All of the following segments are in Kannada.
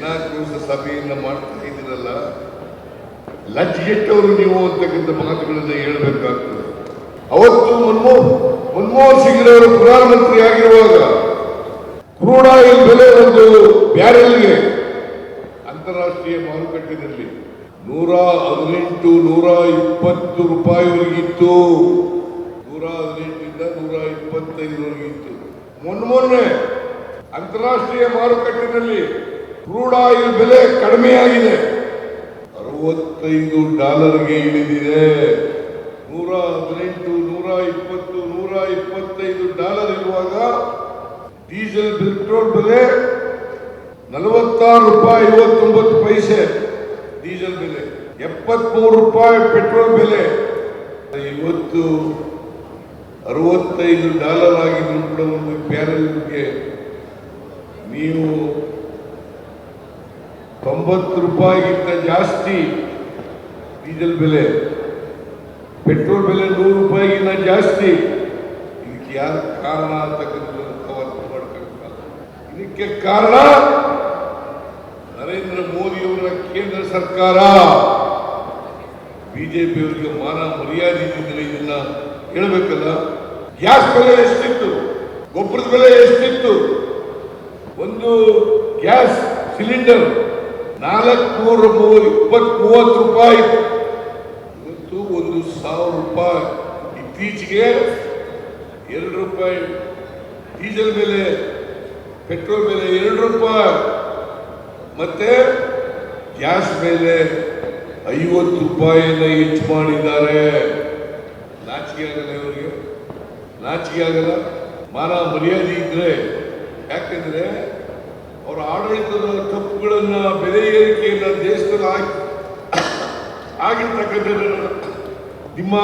ಜನಾಕ್ರೋಶ ಸಭೆಯನ್ನ ಮಾಡ್ತಾ ಇದ್ದೀರಲ್ಲ ಲಜ್ಜೆಟ್ಟವರು ನೀವು ಅಂತಕ್ಕಂಥ ಮಾತುಗಳನ್ನು ಹೇಳಬೇಕಾಗ್ತದೆ. ಅವತ್ತು ಮನ್ಮೋಹನ್ ಮನಮೋಹನ್ ಸಿಂಗ್ರವರು ಪ್ರಧಾನಮಂತ್ರಿ ಆಗಿರುವಾಗ ಕ್ರೂಡ್ ಆಯಿಲ್ ಬೆಲೆ ಒಂದು ಬ್ಯಾರೆಲ್ಗೆ ಅಂತಾರಾಷ್ಟ್ರೀಯ ಮಾರುಕಟ್ಟೆಯಲ್ಲಿ ನೂರ ಹದಿನೆಂಟು, ನೂರ ಇಪ್ಪತ್ತು ರೂಪಾಯಿವರೆಗಿತ್ತು ನೂರ ಹದಿನೆಂಟರಿಂದ ನೂರ ಇಪ್ಪತ್ತೈದರವರೆಗಿತ್ತು ಮೊನ್ನೆ ಮೊನ್ನೆ ಅಂತಾರಾಷ್ಟ್ರೀಯ ಮಾರುಕಟ್ಟೆಯಲ್ಲಿ ಕ್ರೂಡ್ ಆಯಿಲ್ ಬೆಲೆ ಕಡಿಮೆಯಾಗಿದೆ ಅರವತ್ತೈದು ಡಾಲರ್ಗೆ ಇಳಿದಿದೆ. ನೂರ ಹದಿನೆಂಟು, ನೂರ ಇಪ್ಪತ್ತು, ನೂರ ಇಪ್ಪತ್ತೈದು ಡಾಲರ್ ಇರುವಾಗ ಡೀಸೆಲ್ ಪೆಟ್ರೋಲ್ ಬೆಲೆ ನಲವತ್ತಾರು ರೂಪಾಯಿ ಐವತ್ತೊಂಬತ್ತು ಪೈಸೆ ಡೀಸೆಲ್ ಬೆಲೆ. ಎಪ್ಪತ್ಮೂರು ರೂಪಾಯಿ ಪೆಟ್ರೋಲ್ ಬೆಲೆ. ಇವತ್ತು ಅರವತ್ತೈದು ಡಾಲರ್ ಆಗಿದ್ರು ಕೂಡ ಒಂದು ಬ್ಯಾರಲ್ಗೆ ನೀವು ತೊಂಬತ್ತು ರೂಪಾಯಿಗಿಂತ ಜಾಸ್ತಿ ಡೀಸೆಲ್ ಬೆಲೆ. ಪೆಟ್ರೋಲ್ ಬೆಲೆ ನೂರು ರೂಪಾಯಿಗಿಂತ ಜಾಸ್ತಿ. ಇದಕ್ಕೆ ಯಾರು ಕಾರಣ ಅಂತಕ್ಕಂಥದ್ದು ಅವತ್ತು ಇದಕ್ಕೆ ಕಾರಣ ನರೇಂದ್ರ ಮೋದಿಯವರ ಕೇಂದ್ರ ಸರ್ಕಾರ. ಬಿಜೆಪಿಯವರಿಗೆ ಮಾನ ಮರ್ಯಾದೆ ಇದ್ದಿದ್ರೆ ಇದನ್ನ ಹೇಳಬೇಕಲ್ಲ. ಗ್ಯಾಸ್ ಬೆಲೆ ಎಷ್ಟಿತ್ತು? ಗೊಬ್ಬರದ ಬೆಲೆ ಎಷ್ಟಿತ್ತು? ಒಂದು ಗ್ಯಾಸ್ ಸಿಲಿಂಡರ್ ನಾಲ್ಕುನೂರ ಇಪ್ಪತ್ತ್ ಮೂವತ್ತು ರೂಪಾಯಿ. ಇವತ್ತು ಒಂದು ಸಾವಿರ ರೂಪಾಯಿ. ಇತ್ತೀಚೆಗೆ ಎರಡು ರೂಪಾಯಿ. ಡೀಸೆಲ್ ಬೆಲೆ ಪೆಟ್ರೋಲ್ ಬೆಲೆ ಎರಡು ರೂಪಾಯಿ. ಮತ್ತೆ ಗ್ಯಾಸ್ ಮೇಲೆ ಐವತ್ತು ರೂಪಾಯಿಯನ್ನು ಹೆಚ್ಚು ಮಾಡಿದ್ದಾರೆ. ನಾಚಿಕೆ ಆಗಲ್ಲ ಇವರಿಗೆ. ನಾಚಿಕೆ ಆಗಲ್ಲ. ಮಾನ ಮರ್ಯಾದೆ ಇದ್ರೆ, ಯಾಕೆಂದ್ರೆ ಆಡಳಿತದ ತಪ್ಪುಗಳನ್ನ ಬೆಲೆ ಏರಿಕೆಯನ್ನ ದೇಶದಲ್ಲಿ ಆಗಿ ಆಗಿರ್ತಕ್ಕಂಥ ನಿಮ್ಮ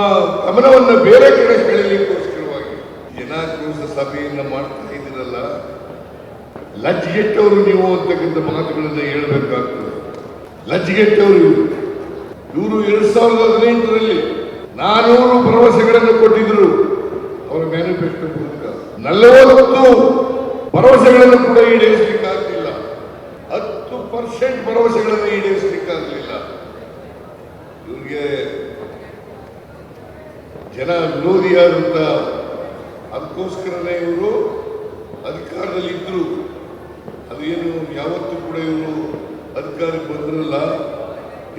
ಗಮನವನ್ನ ಬೇರೆ ಕಡೆ ಸೆಳೆಯಲಿಕ್ಕೋಸ್ಕರವಾಗಿ ಜನಾಕ್ರೋಶ ಸಭೆಯನ್ನ ಮಾಡ್ತಾ ಇದ್ದೀರಲ್ಲ ಲಜ್ಜೆಟ್ಟವರು ನೀವು ಅಂತಕ್ಕಂಥ ಮಾತುಗಳನ್ನ ಹೇಳಬೇಕಾಗ್ತದೆ. ಲಜ್ಜೆಟ್ಟವರು ಇವರು. ಇವರು ಎರಡ್ ಸಾವಿರದ ಹದಿನೆಂಟರಲ್ಲಿ ನಾನೂರು ಭರವಸೆಗಳನ್ನು ಕೊಟ್ಟಿದ್ರು. ಅವರ ಮ್ಯಾನಿಫೆಸ್ಟೋ ಮೂಲಕ. ನಲವತ್ತು ಭರವಸೆಗಳನ್ನು ಕೂಡ ಈಡೇರಿಸಲಿಕ್ಕಾಗಲಿಲ್ಲ. ಹತ್ತು ಪರ್ಸೆಂಟ್ ಭರವಸೆಗಳನ್ನು ಈಡೇರಿಸಲಿಕ್ಕಾಗಲಿಲ್ಲ. ಇವ್ರಿಗೆ ಜನ ವಿರೋಧಿಯಾದಂತ ಅದಕ್ಕೋಸ್ಕರನೇ ಇವರು ಅಧಿಕಾರದಲ್ಲಿ ಇದ್ರು. ಅದು ಏನು, ಯಾವತ್ತೂ ಕೂಡ ಇವರು ಅಧಿಕಾರಕ್ಕೆ ಬಂದಿರಲ್ಲ.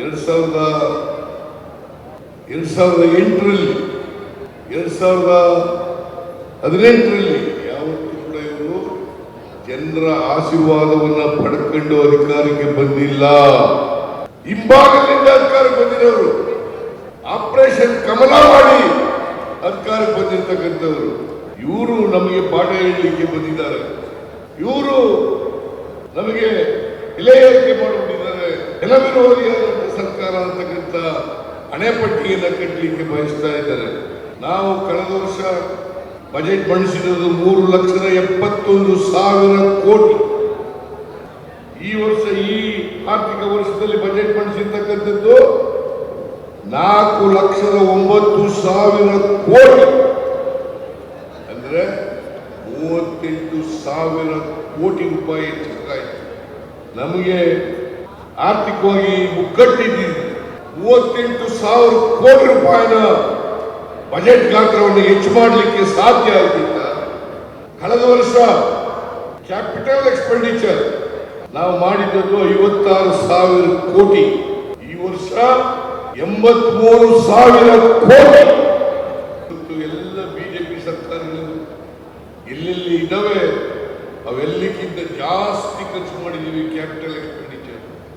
ಎರಡ್ ಸಾವಿರದ ಎರಡ್ ಸಾವಿರದ ಎಂಟರಲ್ಲಿ, ಎರಡ್ ಸಾವಿರದ ಹದಿನೆಂಟರಲ್ಲಿ ಜನರ ಆಶೀರ್ವಾದವನ್ನ ಪಡ್ಕೊಂಡು ಅಧಿಕಾರಕ್ಕೆ ಬಂದಿಲ್ಲ. ಹಿಂಭಾಗದಿಂದ ಅಧಿಕಾರಕ್ಕೆ ಬಂದಿರೋರು. ಆಪರೇಷನ್ ಕಮಲ ಮಾಡಿ ಅಧಿಕಾರಕ್ಕೆ ಬಂದಿರತಕ್ಕಂಥವ್ರು. ಇವರು ನಮಗೆ ಪಾಠ ಹೇಳಲಿಕ್ಕೆ ಬಂದಿದ್ದಾರೆ. ಇವರು ನಮಗೆ ಇಲೆಯಕ್ಕೆ ಮಾಡಿಬಿಟ್ಟಿದ್ದಾರೆ. ಜನವಿರೋಧಿಯಾದಂಥ ಸರ್ಕಾರ ಅಂತಕ್ಕಂಥ ಹಣೆಪಟ್ಟಿಯನ್ನು ಕಟ್ಟಲಿಕ್ಕೆ ಬಯಸ್ತಾ ಇದ್ದಾರೆ. ನಾವು ಕಳೆದ ವರ್ಷ ಬಜೆಟ್ ಮಂಡಿಸಿರೋದು ಮೂರು ಲಕ್ಷದ ಎಪ್ಪತ್ತೊಂದು ಸಾವಿರ ಕೋಟಿ. ಈ ವರ್ಷ, ಈ ಆರ್ಥಿಕ ವರ್ಷದಲ್ಲಿ ಬಜೆಟ್ ಮಂಡಿಸಿರ್ತಕ್ಕಂಥದ್ದು ನಾಲ್ಕು ಲಕ್ಷದ ಒಂಬತ್ತು ಸಾವಿರ ಕೋಟಿ. ಅಂದ್ರೆ ಮೂವತ್ತೆಂಟು ಸಾವಿರ ಕೋಟಿ ರೂಪಾಯಿ ಹೆಚ್ಚಾಯಿತು ನಮಗೆ ಆರ್ಥಿಕವಾಗಿ ಮುಗ್ಗಟ್ಟಿದ್ದೀವಿ. ಮೂವತ್ತೆಂಟು ಸಾವಿರ ಕೋಟಿ ರೂಪಾಯಿನ ಬಜೆಟ್ ಗಾತ್ರವನ್ನು ಹೆಚ್ಚು ಮಾಡಲಿಕ್ಕೆ ಸಾಧ್ಯ ಆಗಿಲ್ಲ. ಕಳೆದ ವರ್ಷ ಕ್ಯಾಪಿಟಲ್ ಎಕ್ಸ್ಪೆಂಡಿಚರ್ ನಾವು ಮಾಡಿದ್ದದ್ದು ಐವತ್ತಾರು ಸಾವಿರ ಕೋಟಿ. ಈ ವರ್ಷ ಎಂಬತ್ಮೂರು ಸಾವಿರ ಕೋಟಿ. ಎಲ್ಲ ಬಿಜೆಪಿ ಸರ್ಕಾರಗಳು ಎಲ್ಲೆಲ್ಲಿ ಇದ್ದಾವೆ ಅವೆಲ್ಲಕ್ಕಿಂತ ಜಾಸ್ತಿ ಖರ್ಚು ಮಾಡಿದ್ದೀವಿ ಕ್ಯಾಪಿಟಲ್